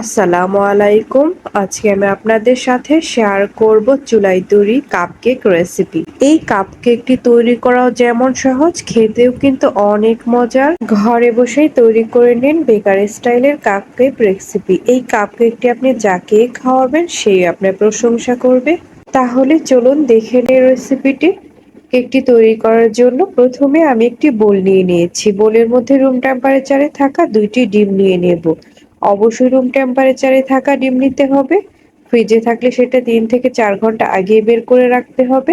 আসসালামু আলাইকুম। আজকে আমি আপনাদের সাথে শেয়ার করব চুলাই তৈরি কাপকেক রেসিপি এই কাপকেকটি তৈরি করাও যেমন সহজ, খেতেও কিন্তু অনেক মজার। ঘরে বসেই তৈরি করে নিন বেকার স্টাইলের কাপকেক রেসিপি এই কাপকেকটি আপনি যাকে খাওয়াবেন সেই আপনার প্রশংসা করবে। তাহলে চলুন দেখে নিন রেসিপিটি কেকটি তৈরি করার জন্য প্রথমে আমি একটি বোল নিয়ে নিয়েছি। বোলের মধ্যে রুম টেম্পারেচারে থাকা দুইটি ডিম নিয়ে নেব। অবশ্যই রুম টেম্পারেচারে থাকা ডিম নিতে হবে। ফ্রিজে থাকলে সেটা তিন থেকে চার ঘণ্টা আগে বের করে রাখতে হবে।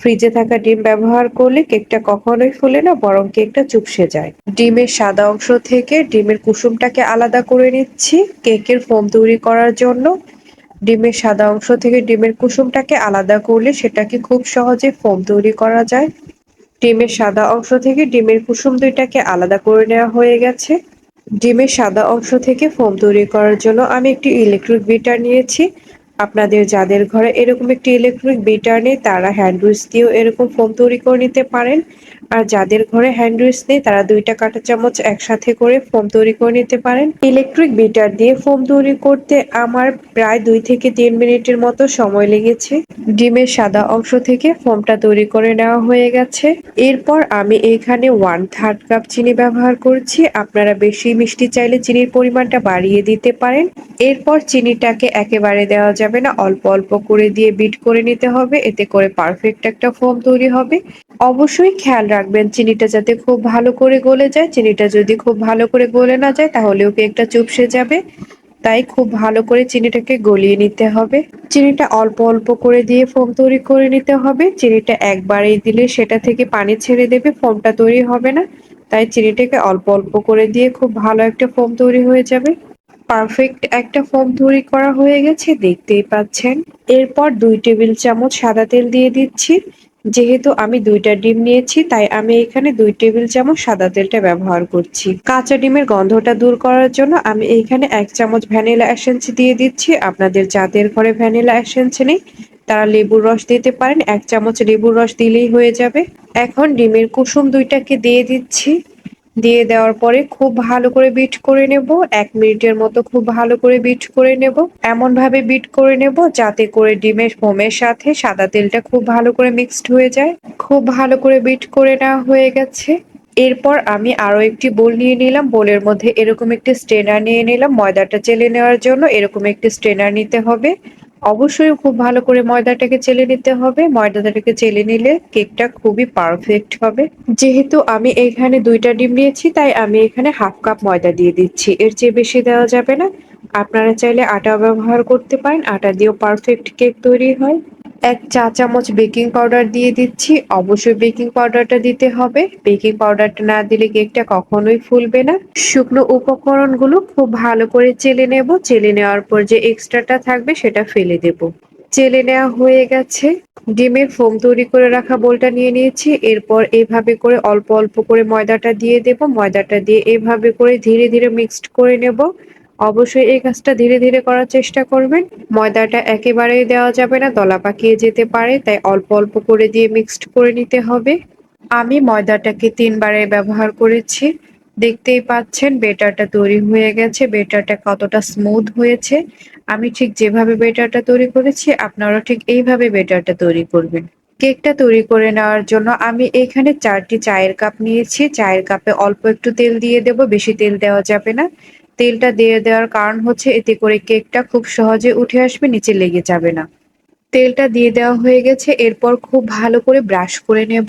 ফ্রিজে থাকা ডিম ব্যবহার করলে কেকটা কখনোই ফুলে না, বরং কেকটা চুপসে যায়। ডিমের সাদা অংশ থেকে ডিমের কুসুমটাকে আলাদা করে নিচ্ছি কেকের ফোম তৈরি করার জন্য। ডিমের সাদা অংশ থেকে ডিমের কুসুমটাকে আলাদা করলে সেটাকে খুব সহজে ফোম তৈরি করা যায়। ডিমের সাদা অংশ থেকে ডিমের কুসুম দুইটাকে আলাদা করে নেওয়া হয়ে গেছে। ডিমের সাদা অংশ থেকে ফোম তৈরি করার জন্য আমি একটি ইলেকট্রিক বিটার নিয়েছি। আপনাদের যাদের ঘরে এরকম একটি ইলেকট্রিক বিটার নেই, তারা হ্যান্ড উইচ দিয়েও এরকম ফোম তৈরি করে নিতে পারেন। আর যাদের ঘরে হ্যান্ড উইচ নেই, তারা দুইটা কাঁটা চামচ একসাথে করে ফোম তৈরি করে নিতে পারেন। ইলেকট্রিক বিটার দিয়ে ফোম তৈরি করতে আমার প্রায় দুই থেকে তিন মিনিটের মতো সময় লেগেছে। ডিমের সাদা অংশ থেকে ফোমটা তৈরি করে নেওয়া হয়ে গেছে। এরপর আমি এখানে ওয়ান থার্ড কাপ চিনি ব্যবহার করছি। আপনারা বেশি মিষ্টি চাইলে চিনির পরিমাণটা বাড়িয়ে দিতে পারেন। এরপর চিনিটাকে একেবারে দেওয়া যাবে না, অল্প অল্প করে দিয়ে বিট করে নিতে হবে, এতে করে পারফেক্ট একটা ফোম তৈরি হবে। অবশ্যই খেয়াল রাখবেন চিনিটা যাতে খুব ভালো করে গলে যায়, চিনিটা যদি খুব ভালো করে গলে না যায় তাহলেও কেকটা চুপসে যাবে। তাই খুব ভালো করে চিনিটাকে গলিয়ে নিতে হবে। চিনিটা অল্প অল্প করে দিয়ে ফোম তৈরি করে নিতে হবে। চিনিটা একবারেই দিলে সেটা থেকে পানি ছেড়ে দেবে ফোমটা তৈরি হবে না। তাই চিনিটাকে অল্প অল্প করে দিয়ে খুব ভালো একটা ফোম তৈরি হয়ে যাবে। পারফেক্ট একটা ফোম তৈরি করা হয়ে গেছে, দেখতেই পাচ্ছেন। এরপর দুই টেবিল চামচ সাদা তেল দিয়ে দিচ্ছি। যেহেতু আমি দুইটা ডিম নিয়েছি, তাই আমি এখানে দুই টেবিল চামচ সাদা তেলটা ব্যবহার করছি। কাঁচা ডিমের গন্ধটা দূর করার জন্য আমি এইখানে এক চামচ ভ্যানিলা এসেন্স দিয়ে দিচ্ছি। আপনাদের যাদের ঘরে ভ্যানিলা এসেন্স নেই, তারা লেবুর রস দিতে পারেন। এক চামচ লেবুর রস দিলেই হয়ে যাবে। এখন ডিমের কুসুম দুইটাকে দিয়ে দিচ্ছি। দিয়ে দেওয়ার পরে খুব ভালো করে বিট করে নেব। এক মিনিটের মতো খুব ভালো করে বিট করে নেব। এমন ভাবে বিট করে নেব যাতে করে ডিমের ফোমের সাথে সাদা তেলটা খুব ভালো করে মিক্সড হয়ে যায়। খুব ভালো করে বিট করে নেওয়া হয়ে গেছে। এরপর আমি আরও একটি বোল নিয়ে নিলাম। বোলের মধ্যে এরকম একটি স্ট্রেনার নিয়ে নিলাম। ময়দাটা চেলে নেওয়ার জন্য এরকম একটি স্ট্রেনার নিতে হবে। অবশ্যই খুব ভালো করে ময়দাটাকে চেলে নিতে হবে। ময়দাটাকে চেলে নিলে কেকটা খুবই পারফেক্ট হবে। যেহেতু আমি এখানে দুইটা ডিম নিয়েছি, তাই আমি এখানে হাফ কাপ ময়দা দিয়ে দিচ্ছি। এর চেয়ে বেশি দেওয়া যাবে না। আপনারা চাইলে আটা ব্যবহার করতে পারেন। আটা দিয়েও পারফেক্ট কেক তৈরি হয়। এক চা চামচ বেকিং পাউডার দিয়ে দিচ্ছি। অবশ্যই বেকিং পাউডারটা দিতে হবে। বেকিং পাউডারটা না দিলে কেকটা কখনোই ফুলবে না। শুকনো উপকরণগুলো খুব ভালো করে চেলে নেব। চেলে নেওয়ার পর যে এক্সট্রাটা থাকবে সেটা ফেলে দেব। চেলে নেওয়া হয়ে গেছে। ডিমের ফোম তৈরি করে রাখা বোলটা নিয়ে নিয়েছি। এরপর এভাবে করে অল্প অল্প করে ময়দাটা দিয়ে দেব। ময়দাটা দিয়ে এভাবে করে ধীরে ধীরে মিক্সড করে নেব। অবশ্যই এই কাজটা ধীরে ধীরে করার চেষ্টা করবেন। ময়দাটা একেবারেই দেওয়া যাবে না, দলা পাকিয়ে যেতে পারে, তাই অল্প অল্প করে দিয়ে মিক্সড করে নিতে হবে। আমি ময়দাটাকে তিনবারে ব্যবহার করেছি। দেখতেই পাচ্ছেন বেটারটা তৈরি হয়ে গেছে বেটারটা কতটা স্মুথ হয়েছে। আমি ঠিক যেভাবে বেটারটা তৈরি করেছি আপনারা ঠিক এইভাবে বেটারটা তৈরি করবেন। কেকটা তৈরি করে নেওয়ার জন্য আমি এখানে চারটি চায়ের কাপ নিয়েছি। চায়ের কাপে অল্প একটু তেল দিয়ে দেব, বেশি তেল দেওয়া যাবে না। তেলটা দিয়ে দেওয়ার কারণ হচ্ছে এতে করে কেকটা খুব সহজে উঠে আসবে, নিচে লেগে যাবে না। তেলটা দিয়ে দেওয়া হয়ে গেছে, এরপর খুব ভালো করে ব্রাশ করে নেব।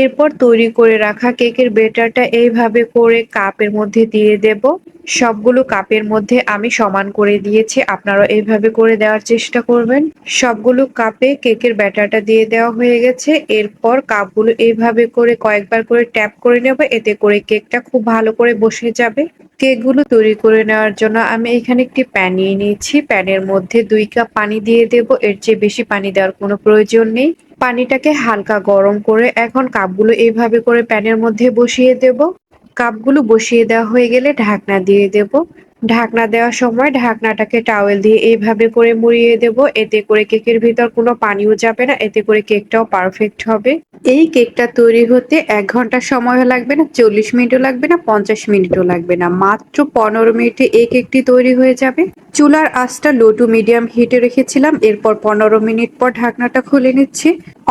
এরপর তৈরি করে রাখা কেকের বেটারটা এইভাবে করে কাপের মধ্যে দিয়ে দেব। সবগুলো কাপের মধ্যে আমি সমান করে দিয়েছি। আপনারা এইভাবে করে দেওয়ার চেষ্টা করবেন। সবগুলো কাপে কেকের ব্যাটারটা দিয়ে দেওয়া হয়ে গেছে। এরপর কাপগুলো এইভাবে করে কয়েকবার করে ট্যাপ করে নেব। এতে করে কেকটা খুব ভালো করে বসে যাবে। কেকগুলো তৈরি করে নেওয়ার জন্য আমি এখানে একটি প্যান নিয়ে নিয়েছি। প্যানের মধ্যে দুই কাপ পানি দিয়ে দেব। এর চেয়ে বেশি পানি দেওয়ার কোনো প্রয়োজন নেই। পানিটাকে হালকা গরম করে এখন কাপগুলো এইভাবে করে প্যানের মধ্যে বসিয়ে দেব। কাপগুলো বসিয়ে দেওয়া হয়ে গেলে ঢাকনা দিয়ে দেব। ঢাকনা দেওয়ার সময় ঢাকনাটাকে টাওয়েল দিয়ে এইভাবে করে মুড়িয়ে দেব। এতে করে কেকের ভিতর কোনো পানিও যাবে না, এতে করে কেকটাও পারফেক্ট হবে। এই কেকটা তৈরি হতে এক ঘণ্টা সময় লাগবে না, চল্লিশ মিনিটও লাগবে না, পঞ্চাশ মিনিটও লাগবে না। মাত্র পনেরো মিনিটে এই কেকটি তৈরি হয়ে যাবে। চুলার আঁচটা লো টু মিডিয়াম হিটে রেখেছিলাম। এরপর পনেরো মিনিট পর ঢাকনাটা খুলে নিচ্ছি।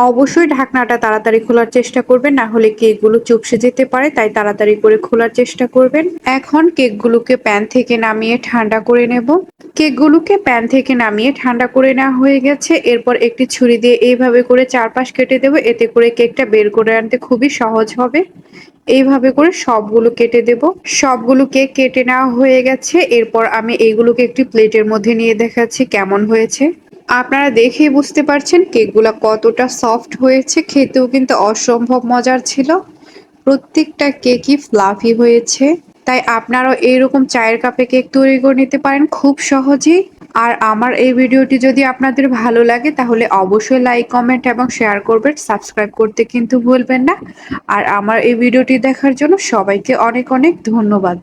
অবশ্যই ঢাকনাটা তাড়াতাড়ি খোলার চেষ্টা করবেন, না হলে কেকগুলো চুপসে যেতে পারে, তাই তাড়াতাড়ি করে খোলার চেষ্টা করবেন। এখন কেকগুলোকে প্যান থেকে নামিয়ে ঠান্ডা করে নেব। কেকগুলোকে প্যান থেকে নামিয়ে ঠান্ডা করে নেওয়া হয়ে গেছে। এরপর একটি ছুরি দিয়ে এইভাবে করে চারপাশ কেটে দেবো। এতে করে কেকটা বের করে আনতে খুবই সহজ হবে। এইভাবে করে সবগুলো কেটে দেব। সবগুলো কেক কেটে নেওয়া হয়ে গেছে, এরপর আমি এইগুলোকে একটি প্লেটের মধ্যে নিয়ে দেখাচ্ছি কেমন হয়েছে। আপনারা দেখেই বুঝতে পারছেন কেকগুলো কতটা সফট হয়েছে, খেতেও কিন্তু অসম্ভব মজার ছিল। প্রত্যেকটা কেকই ফ্লাফি হয়েছে, তাই আপনারাও এইরকম চায়ের কাপে কেক তৈরি করে নিতে পারেন। খুব সহজেই আর আমার এই ভিডিওটি যদি আপনাদের ভালো লাগে, তাহলে অবশ্যই লাইক কমেন্ট এবং শেয়ার করবেন। সাবস্ক্রাইব করতে কিন্তু ভুলবেন না। আর আমার এই ভিডিওটি দেখার জন্য সবাইকে অনেক অনেক ধন্যবাদ।